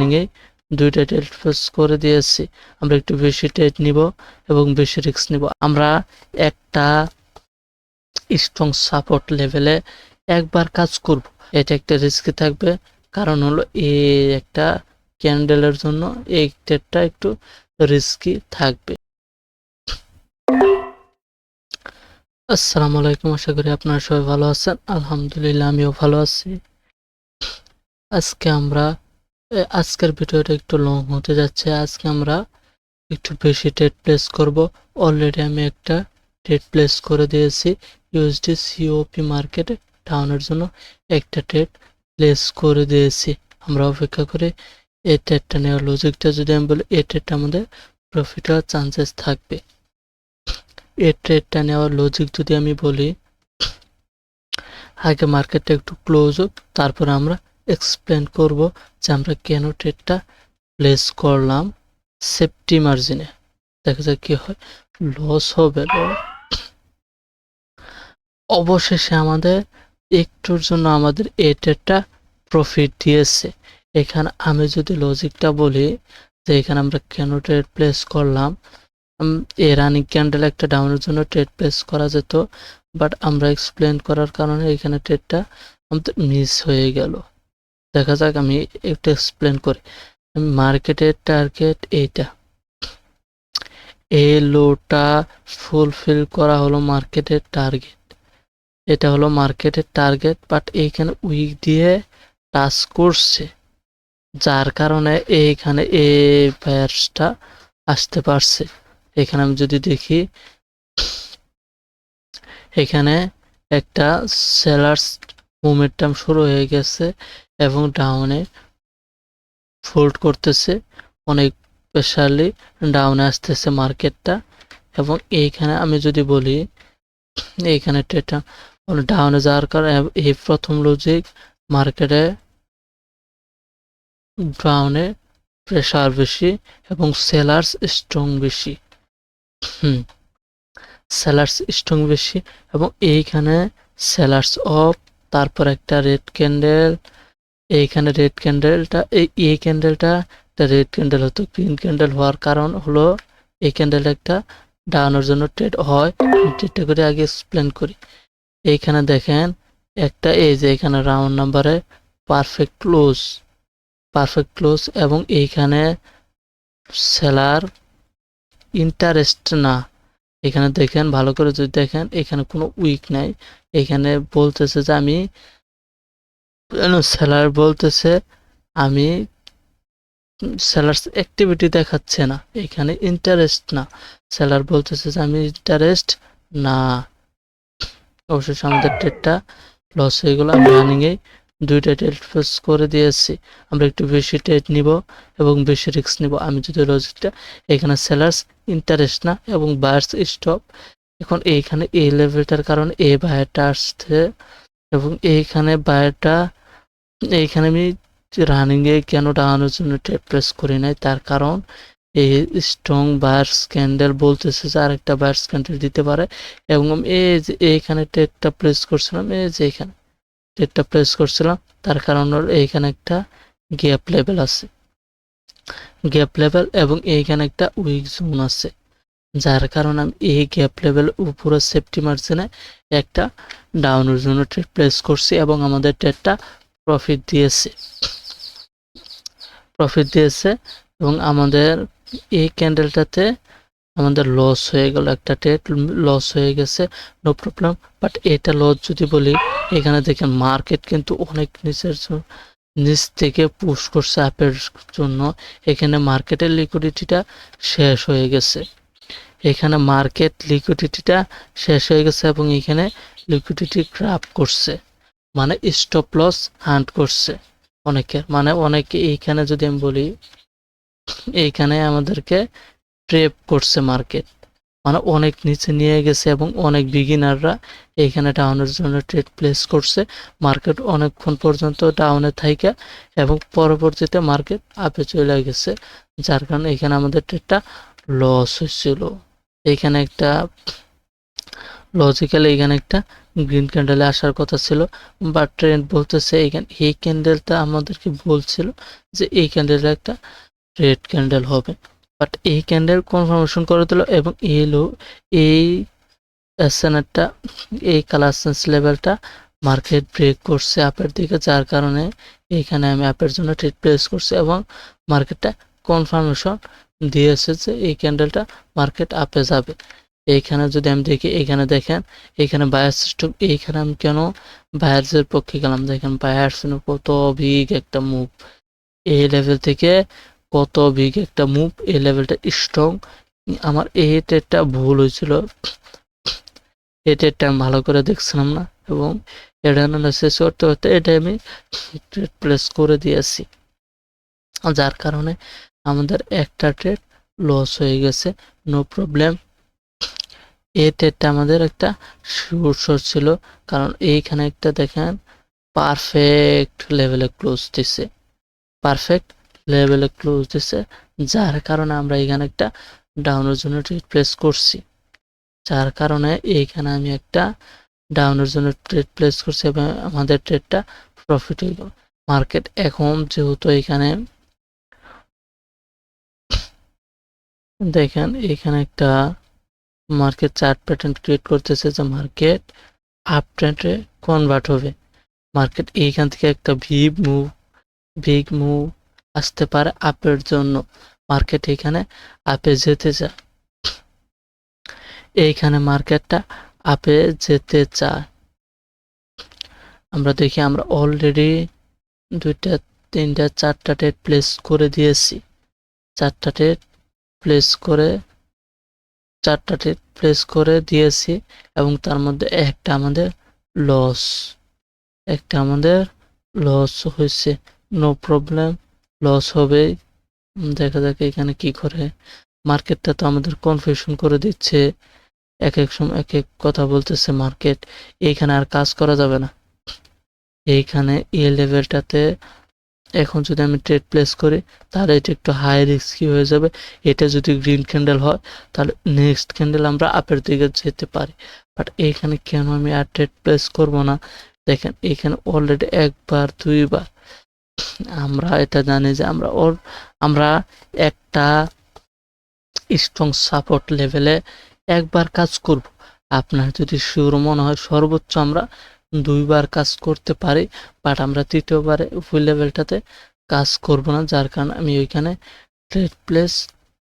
রানিংয়ে দুইটা trade place করে দিয়েছি। আমরা একটু বেশি ট্রেড নিব এবং বেশি রিস্ক নিব। আমরা একটা স্ট্রং সাপোর্ট লেভেলে একবার কাজ করব। এটা একটা রিস্কি থাকবে। কারণ হলো এই একটা ক্যান্ডেলের জন্য এই ট্রেডটা একটু রিস্কি থাকবে। আসসালামু আলাইকুম আশা করি আপনারা সবাই ভালো আছেন। আলহামদুলিল্লাহ, আমিও ভালো আছি। আজকে আমরা আজকের ভিডিওটা একটু লং হতে যাচ্ছে। আজকে আমরা একটু বেশি ট্রেড প্লেস করব। অলরেডি আমি একটা ট্রেড প্লেস করে দিয়েছি। ইউএসডি সিওপি মার্কেটে ডাউনের জন্য একটা ট্রেড প্লেস করে দিয়েছি। আমরা অপেক্ষা করে এই ট্রেডটা নেওয়ার লজিকটা যদি আমি বলি এই ট্রেডটা আমাদের প্রফিট হওয়ার চান্সেস থাকবে। এই ট্রেডটা নেওয়ার লজিক যদি আমি বলি, আগে মার্কেটটা একটু ক্লোজ হোক, তারপর আমরা এক্সপ্লেন করব যে আমরা কেন ট্রেডটা প্লেস করলাম সেফটি মার্জিনে দেখা যাক কি হয়। লস হবে অবশেষে আমাদের একটুর জন্য আমাদের এই ট্রেডটা প্রফিট দিয়েছে। এখানে আমি যদি লজিকটা বলি যে এখানে আমরা কেন ট্রেড প্লেস করলাম এই রানিং ক্যান্ডেল একটা ডাউনের জন্য ট্রেড প্লেস করা যেত বাট আমরা এক্সপ্লেন করার কারণে এখানে ট্রেডটা আমাদের মিস হয়ে গেল। দেখা যাক আমি একটু এক্সপ্লেন করি। মার্কেটের টার্গেট এইটা। এই লোটা ফুলফিল করা হলো মার্কেটের টার্গেট এটা হলো মার্কেটের টার্গেট বাট এইখানে উইক দিয়ে টাচ করছে। যার কারণে এইখানে এই বায়ার্সটা আসতে পারছে। এখানে আমি যদি দেখি, এখানে একটা সেলার্স মোমেন্টাম শুরু হয়ে গেছে এবং ডাউনে ফোল্ড করতেছে। অনেক স্পেশালি ডাউনে আসতেছে মার্কেটটা এবং এইখানে আমি যদি বলি, এইখানে ট্রেডটা ডাউনে যাওয়ার কারণে এই প্রথম লজিক মার্কেটে ডাউনে প্রেশার বেশি এবং সেলার্স স্ট্রং বেশি। সেলার্স স্ট্রং বেশি এবং এইখানে সেলার্স অফ তারপর একটা রেড ক্যান্ডেল এইখানে রেড ক্যান্ডেলটা এই ক্যান্ডেলটা একটা রেড ক্যান্ডেল হতো গ্রিন ক্যান্ডেল হওয়ার কারণ হলো এই ক্যান্ডেল একটা ডাউনের জন্য ট্রেড হয়। ট্রেডটা করে আগে এক্সপ্লেন করি। এইখানে দেখেন একটা, এই যে এখানে রাউন্ড নাম্বারে পারফেক্ট ক্লোজ পারফেক্ট ক্লোজ এবং এইখানে সেলার ইন্টারেস্ট না। এখানে দেখেন, ভালো করে যদি দেখেন, এখানে কোনো উইক নাই। এখানে বলতেছে যে আমি সেলার বলতেছে, আমি সেলার্স অ্যাক্টিভিটি দেখাচ্ছে না, এখানে ইন্টারেস্ট না। সেলার বলতেছে যে আমি ইন্টারেস্ট না। অবশেষে আমাদের ডেটটা লস হয়ে গেল আমি রানিংয়ে দুইটা ট্রেড ফেস করে দিয়েছি। আমরা একটু বেশি ডেট নিব এবং বেশি রিস্ক নিব। আমি যদি লজিকটা এখানে সেলার্স ইন্টারেস্ট না এবং বায়ার্স স্টপ এখন এইখানে এই লেভেলটার কারণে এই বায়ারটা আসছে এবং এইখানে বায়ারটা এইখানে আমি রানিংয়ে কেন ডাউনের জন্য ট্রেড প্লেস করি নাই? তার কারণ এই স্ট্রং বায়ার স্ক্যান্ডেল বলতেছে যে আরেকটা বায়ার ক্যান্ডেল দিতে পারে। এবং আমি এই যে এইখানে ট্রেডটা প্লেস করছিলাম, এই যে এখানে ট্রেডটা প্লেস করছিলাম, তার কারণ এইখানে একটা গ্যাপ লেভেল আছে। গ্যাপ লেভেল এবং এইখানে একটা উইক জোন আছে। যার কারণে আমি এই গ্যাপ লেভেল উপরে সেফটি মার্জিনে একটা ডাউনের জন্য ট্রেড প্লেস করছি এবং আমাদের ট্রেডটা প্রফিট দিয়েছে। প্রফিট দিয়েছে এবং আমাদের এই ক্যান্ডেলটাতে আমাদের লস হয়ে গেল, একটা ট্রেড লস হয়ে গেছে নো প্রবলেম বাট এটা লস যদি বলি, এখানে দেখেন মার্কেট কিন্তু অনেক নিচের নিচ থেকে পুশ করছে আপের জন্য। এখানে মার্কেটের লিকুইডিটিটা শেষ হয়ে গেছে। এখানে মার্কেট লিকুইডিটিটা শেষ হয়ে গেছে এবং এখানে লিকুইডিটি ক্রাপ করছে। মানে স্টপ লস হান্ট করছে অনেকের মানে অনেকে এইখানে যদি আমি বলি, এইখানে আমাদেরকে ট্রেপ করছে মার্কেট মানে অনেক নিচে নিয়ে গেছে এবং অনেক বিগিনাররা এইখানে ডাউনের জন্য ট্রেড প্লেস করছে। মার্কেট অনেকক্ষণ পর্যন্ত ডাউনে থাইকা এবং পরবর্তীতে মার্কেট আপে চলে গেছে, যার কারণে এখানে আমাদের ট্রেডটা লস হয়েছিল। এইখানে একটা লজিক্যালি এখানে একটা গ্রিন ক্যান্ডেলে আসার কথা ছিল বাট ট্রেন্ড বলতেছে এখানে, এই ক্যান্ডেলটা আমাদেরকে বলছিল যে এই ক্যান্ডেলটা একটা রেড ক্যান্ডেল হবে। বাট এই ক্যান্ডেল কনফার্মেশন করে দিল এবং এই লো এই এসএনএরটা এই কালার সেন্স লেভেলটা মার্কেট ব্রেক করছে আপের দিকে, যার কারণে এইখানে আমি আপের জন্য ট্রেড প্লেস করছি এবং মার্কেটটা কনফার্মেশন দিয়েছে যে এই ক্যান্ডেলটা মার্কেট আপে যাবে। এইখানে যদি আমি দেখি এখানে দেখেন এখানে বায়ার সিস্টেম এইখানে আমি কেন বায়ার্সের পক্ষে গেলাম? দেখেন বায়ার্স কত বিগ একটা মুভ এই লেভেল থেকে কত বিগ একটা মুভ এই লেভেলটা স্ট্রং আমার এই ট্রেডটা ভুল হয়েছিল। এই ট্রেডটা আমি ভালো করে দেখছিলাম না এবং এটা অ্যানালাইসিস করতে করতে এটা আমি ট্রেড প্লেস করে দিয়েছি। যার কারণে আমাদের একটা ট্রেড লস হয়ে গেছে নো প্রবলেম এই ট্রেডটা আমাদের একটা শর্ট ছিল, কারণ এইখানে একটা দেখেন পারফেক্ট লেভেলে ক্লোজ দিছে। পারফেক্ট লেভেলে ক্লোজ দিছে, যার কারণে আমরা এখানে একটা ডাউনের জন্য ট্রেড প্লেস করছি। যার কারণে এইখানে আমি একটা ডাউনের জন্য ট্রেড প্লেস করছি এবং আমাদের ট্রেডটা প্রফিট হয়ে গেল। মার্কেট এখন যেহেতু এখানে দেখেন, এখানে একটা মার্কেট চার্ট প্যাটার্ন ক্রিয়েট করতেছে যে মার্কেট আপ ট্রেন্ডে কনভার্ট হবে। মার্কেট এইখান থেকে একটা ভিগ মুভ বিগ মুভ আসতে পারে আপের জন্য। মার্কেট এখানে আপে যেতে চায়। এইখানে মার্কেটটা আপে যেতে চায়। আমরা দেখি, আমরা অলরেডি দুইটা, তিনটা, চারটা টেট প্লেস করে দিয়েছি। চারটা টেট প্লেস করে চারটা টেট প্লেস করে দিয়েছি এবং তার মধ্যে একটা আমাদের লস একটা আমাদের লস হয়েছে। নো প্রবলেম লস হবে দেখা যাক এখানে কি করে। মার্কেটটা তো আমাদের কনফিউশন করে দিচ্ছে। এক এক সময় এক এক কথা বলতেছে মার্কেট এইখানে আর কাজ করা যাবে না। এইখানে এ লেভেলটাতে এখন যদি আমি ট্রেড প্লেস করি, তাহলে এটা একটু হাই রিস্কি হয়ে যাবে। এটা যদি গ্রিন ক্যান্ডেল হয়, তাহলে নেক্সট ক্যান্ডেল আমরা আপের দিকে যেতে পারি। বাট এখানে কেন আমি আর ট্রেড প্লেস করব না? দেখেন, এখানে অলরেডি একবার, দুইবার। আমরা এটা জানি যে আমরা ওর আমরা একটা স্ট্রং সাপোর্ট লেভেলে একবার কাজ করব। আপনার যদি শিওর মনে হয় সর্বোচ্চ আমরা দুইবার কাজ করতে পারি বাট আমরা তৃতীয়বারে ফুল লেভেলটাতে কাজ করব না, যার কারণে আমি ওইখানে ট্রেড প্লেস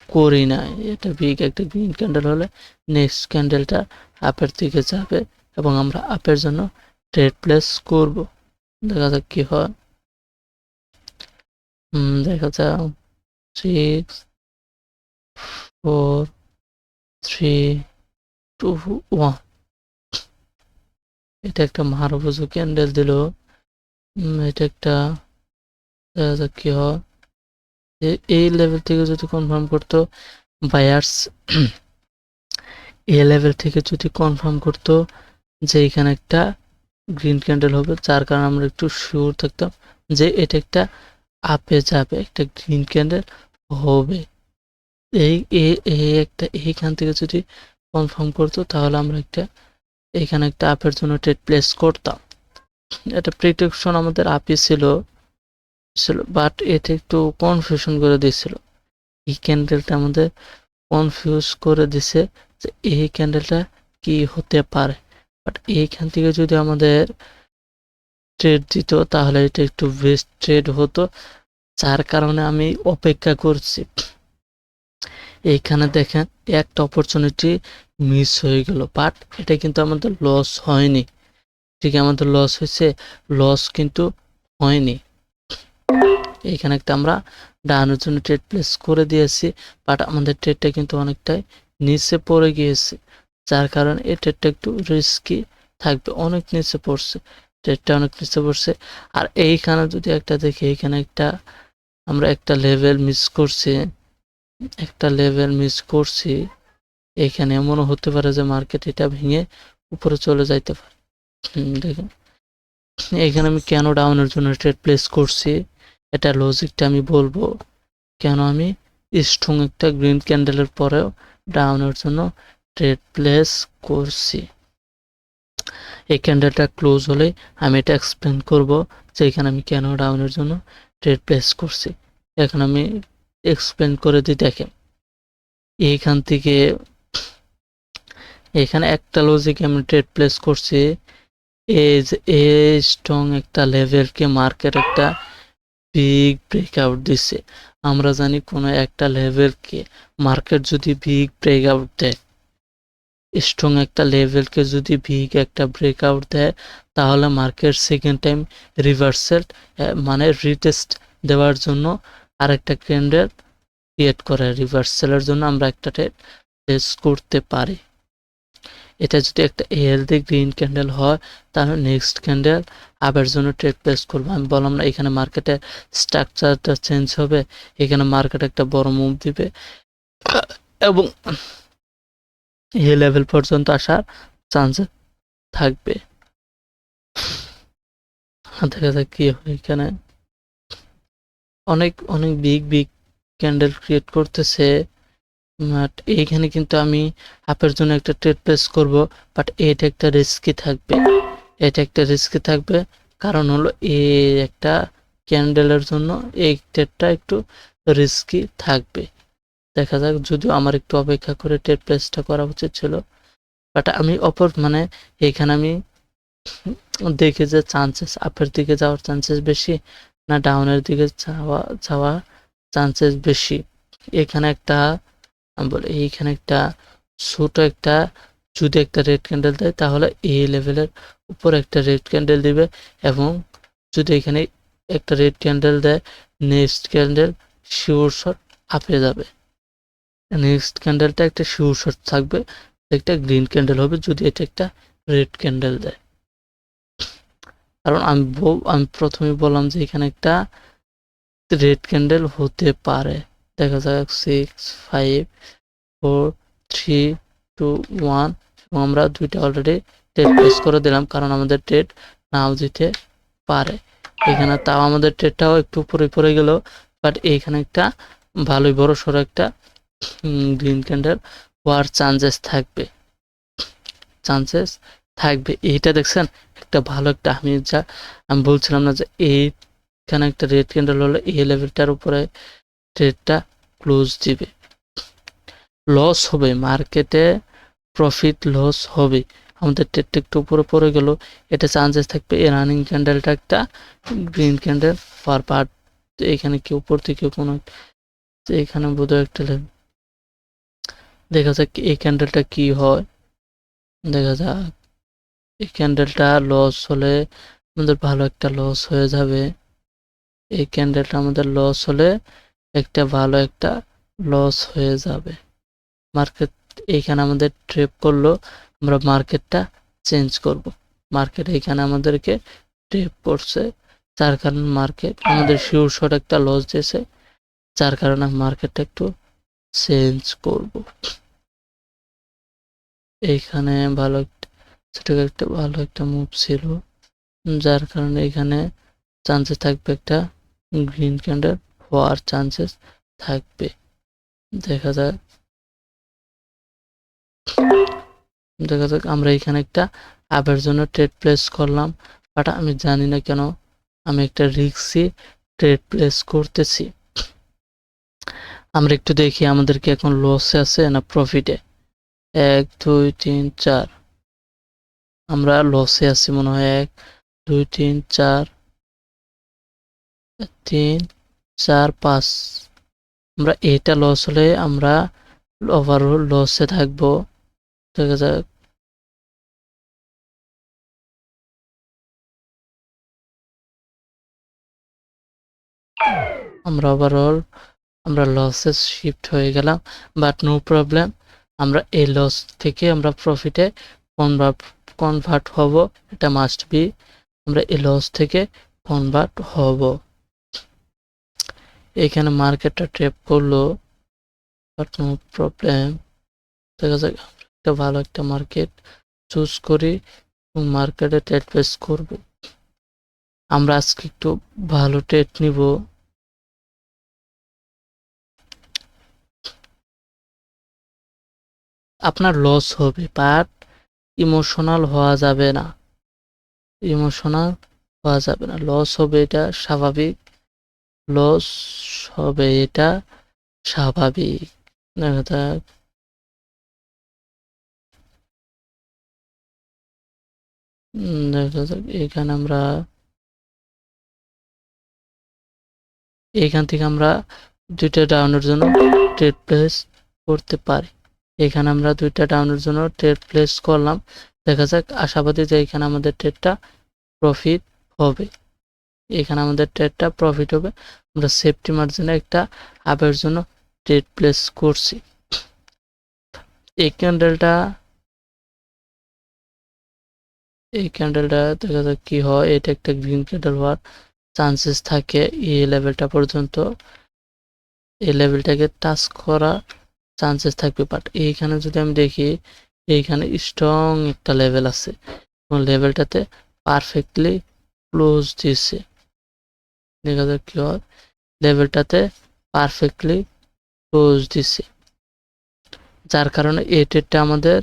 করি না। এটা বিগ একটা গ্রিন ক্যান্ডেল হলে নেক্সট ক্যান্ডেলটা আপের দিকে যাবে এবং আমরা আপের জন্য ট্রেড প্লেস করব। দেখা যাক কি হয়। দেখা যাক। Six four three two one এটা একটা মারবুজু ক্যান্ডেল দিল। এটা একটা, দেখা যাক কি হয়। এই লেভেল থেকে যদি কনফার্ম করতো বায়ার্স এ লেভেল থেকে যদি কনফার্ম করতো যে এখানে একটা গ্রিন ক্যান্ডেল হবে, যার কারণে আমরা একটু শিওর থাকতাম যে এটা একটা আপে যাবে, একটা গ্রিন ক্যান্ডেল হবে। এই একটা এইখান থেকে যদি কনফার্ম করতো, তাহলে আমরা একটা এখানে একটা আপের জন্য ট্রেড প্লেস করতাম। এটা প্রিটেকশন আমাদের আপি ছিল ছিল বাট এটা একটু কনফিউশন করে দিয়েছিল। এই ক্যান্ডেলটা আমাদের কনফিউজ করে দিছে যে এই ক্যান্ডেলটা কি হতে পারে। বাট এইখান থেকে যদি আমাদের ট্রেড দিত, তাহলে এটা একটু বেস্ট ট্রেড হতো, যার কারণে আমি অপেক্ষা করছি। এইখানে দেখেন, একটা অপরচুনিটি মিস হয়ে গেল বাট এটা কিন্তু আমাদের লস হয়নি। ঠিক, আমাদের লস হয়েছে লস কিন্তু হয়নি। এইখানে একটা আমরা ডানের জন্য ট্রেড প্লেস করে দিয়েছি বাট আমাদের ট্রেডটা কিন্তু অনেকটাই নিচে পড়ে গিয়েছে, যার কারণে এই ট্রেডটা একটু রিস্কি থাকবে, অনেক নিচে পড়ছে ট্রেডটা অনেক নিচে পড়ছে। আর এইখানে যদি একটা দেখি, এইখানে একটা আমরা একটা লেভেল মিস করছি। একটা লেভেল মিস করছি, এখানে এমনও হতে পারে যে মার্কেট এটা ভেঙে উপরে চলে যাইতে পারে। দেখেন। এখানে আমি কেন ডাউনের জন্য ট্রেড প্লেস করছি, এটা লজিকটা আমি বলব। কেন আমি স্ট্রং একটা গ্রিন ক্যান্ডেলের পরেও ডাউনের জন্য ট্রেড প্লেস করছি। এই ক্যান্ডেলটা ক্লোজ হলে আমি এটা এক্সপ্লেন করব যে এখানে আমি কেন ডাউনের জন্য ট্রেড প্লেস করছি। এখন আমি এক্সপ্লেন করে দিই, দেখেন। এইখান থেকে, এখানে একটা লজিক আমি ট্রেড প্লেস করছি। এজ এ স্ট্রং একটা লেভেলকে মার্কেট একটা বিগ ব্রেকআউট দিছে। আমরা জানি কোনো একটা লেভেলকে মার্কেট যদি বিগ ব্রেকআউট দেয় স্ট্রং একটা লেভেলকে যদি বিগ একটা ব্রেকআউট দেয়, তাহলে মার্কেট সেকেন্ড টাইম রিভার্সাল মানে রিটেস্ট দেওয়ার জন্য আরেকটা ক্যান্ডেল ক্রিয়েট করে রিভার্সালের জন্য আমরা একটা ট্রেড টেস্ট করতে পারি। এটা যদি একটা হেলদি গ্রিন ক্যান্ডেল হয়, তাহলে নেক্সট ক্যান্ডেল আবার জন্য ট্রেড প্লেস করব। আমি বললাম না, এখানে মার্কেটে স্ট্রাকচারটা চেঞ্জ হবে, এখানে মার্কেট একটা বড় মুভ দিবে। এবং এই লেভেল পর্যন্ত আসার চান্স থাকবে। দেখা যাক কি এখানে। অনেক অনেক বিগ বিগ ক্যান্ডেল ক্রিয়েট করতেছে বাট এইখানে কিন্তু আমি আপের জন্য একটা ট্রেড প্লেস করব বাট এটা একটা রিস্কি থাকবে। এটা একটা রিস্কি থাকবে, কারণ হলো এই একটা ক্যান্ডেলের জন্য এই ট্রেডটা একটু রিস্কি থাকবে। দেখা যাক, যদিও আমার একটু অপেক্ষা করে ট্রেড প্লেসটা করা উচিত ছিল বাট আমি অপর মানে এখানে আমি দেখি যে চান্সেস আপের দিকে যাওয়ার চান্সেস বেশি না ডাউনের দিকে যাওয়া যাওয়া চান্সেস বেশি। এখানে একটা বলে এইখানে একটা ছোট একটা, যদি একটা রেড ক্যান্ডেল দেয় তাহলে এই লেভেলের উপর একটা রেড ক্যান্ডেল দিবে এবং যদি এখানে একটা রেড ক্যান্ডেল দেয় নেক্সট ক্যান্ডেল শিওর শট আপে যাবে। নেক্সট ক্যান্ডেলটা একটা শিওর শট থাকবে, একটা গ্রিন ক্যান্ডেল হবে যদি এটা একটা রেড ক্যান্ডেল দেয়। কারণ আমি আমি প্রথমে বললাম যে এখানে একটা রেড ক্যান্ডেল হতে পারে। দেখা যাক six five four three two one এবং আমরা দুইটা অলরেডি ট্রেড প্লেস করে দিলাম, কারণ আমাদের ট্রেড নাও দিতে পারে। এখানে তাও আমাদের ট্রেডটাও একটু উপরে পড়ে গেল বাট এইখানে একটা ভালোই বড় সড়ো একটা গ্রিন ক্যান্ডেল হওয়ার চান্সেস থাকবে। চান্সেস থাকবে। এইটা দেখছেন? একটা ভালো একটা আমি যা, আমি বলছিলাম না যে এইখানে একটা রেড ক্যান্ডেল হলে এই লেভেলটার উপরে ট্রেডটা ক্লোজ দিবে। লস হবে মার্কেটে প্রফিট লস হবে। আমাদের ট্রেডটা একটু উপরে পড়ে গেল। এটা চান্সেস থাকবে এই রানিং ক্যান্ডেলটা একটা গ্রিন ক্যান্ডেল পার পার্ট এখানে কি উপর থেকে কোনো এখানে বোধহয় একটা লেভেল দেখা যাক এই ক্যান্ডেলটা কি হয়। দেখা যাক। এই ক্যান্ডেলটা লস হলে আমাদের ভালো একটা লস হয়ে যাবে। এই ক্যান্ডেলটা আমাদের লস হলে একটা ভালো একটা লস হয়ে যাবে। মার্কেট এইখানে আমাদের ট্রেপ করল, আমরা মার্কেটটা চেঞ্জ করব। মার্কেট এইখানে আমাদেরকে ট্রেপ করছে, যার কারণে মার্কেট আমাদের শিওর শট একটা লস দিয়েছে, যার কারণে মার্কেটটা একটু চেঞ্জ করব। এইখানে ভালো একটা একটা ভালো একটা মুভ ছিল। যার কারণে এখানে চান্সেস থাকবে একটা গ্রিন ক্যান্ডেল হওয়ার চান্সেস থাকবে। দেখা যাক। দেখা যাক, আমরা এখানে একটা আবের জন্য ট্রেড প্লেস করলাম। বাট আমি জানি না কেন আমি একটা রিক্সি ট্রেড প্লেস করতেছি। আমরা একটু দেখি আমাদেরকে এখন লসে আছে না প্রফিটে এক, দুই, তিন, চার। আমরা লসে আছি মনে হয় এক, দুই, তিন, চার তিন, চার, পাঁচ। আমরা এটা লস হলে আমরা ওভারঅল লসে থাকব। দেখা যাক। আমরা ওভারঅল আমরা লসে শিফট হয়ে গেলাম বাট নো প্রবলেম আমরা এই লস থেকে আমরা প্রফিটে কনভার্ট কনভার্ট হব, এটা মাস্ট বি আমরা এই লস থেকে কনভার্ট হব। এখানে মার্কেটটা ট্রেপ করল বাট নো প্রবলেম দেখা যাক, একটা ভালো একটা মার্কেট চুজ করি, এবং মার্কেটে ট্রেড প্লেস করব। আমরা আজকে একটু ভালো ট্রেড নিব। আপনার লস হবে বাট ইমোশনাল হওয়া যাবে না। ইমোশনাল হওয়া যাবে না। লস হবে এটা স্বাভাবিক। লস হবে এটা স্বাভাবিক। দেখা যাক। এখানে আমরা এখান থেকে আমরা দুইটা ডাউনের জন্য ট্রেড প্লেস করতে পারি। এখানে আমরা দুইটা ডাউনের জন্য ট্রেড প্লেস করলাম। দেখা যাক, আশাবাদী যে এখানে আমাদের ট্রেডটা প্রফিট হবে। এখানে আমাদের ট্রেডটা প্রফিট হবে। আমরা সেফটি মার্জিনে একটা আপের জন্য ট্রেড প্লেস করছি। এই ক্যান্ডেলটা এই ক্যান্ডেলটা দেখা যাক কি হয়। এটা একটা গ্রিন ক্যান্ডেল হওয়ার চান্সেস থাকে এই লেভেলটা পর্যন্ত। এই লেভেলটাকে টাচ করা চান্সেস থাকবে বাট এইখানে যদি আমি দেখি, এইখানে স্ট্রং একটা লেভেল আছে। এবং লেভেলটাতে পারফেক্টলি ক্লোজ দিছে দেখা যাক কি হয়। লেভেলটাতে পারফেক্টলি ক্লোজ দিছে যার কারণে ট্রেডটা আমাদের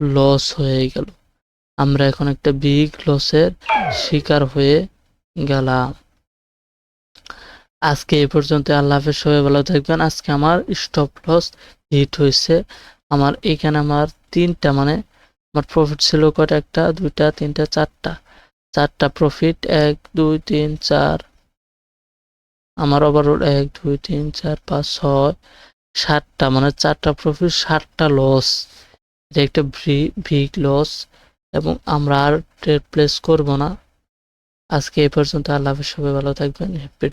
লস হয়ে গেল। আমরা এখন একটা বিগ লসের শিকার হয়ে গেলাম। আজকে এই পর্যন্ত আল্লাহ হাফেজ। সবাই ভালো থাকবেন। আজকে আমার স্টপ লস হিট হয়েছে। আমার এখানে আমার তিনটা মানে আমার প্রফিট ছিল কটা একটা, দুইটা, তিনটা, চারটা। চারটা প্রফিট এক, দুই, তিন, চার। আমার ওভারঅল এক, দুই, তিন, চার, পাঁচ, ছয়, সাতটা মানে চারটা প্রফিট সাতটা লস এটা একটা বিগ লস এবং আমরা আর ট্রেড প্লেস করব না। আজকে এই পর্যন্ত, আল্লাহ সবাই ভালো থাকবেন হ্যাপি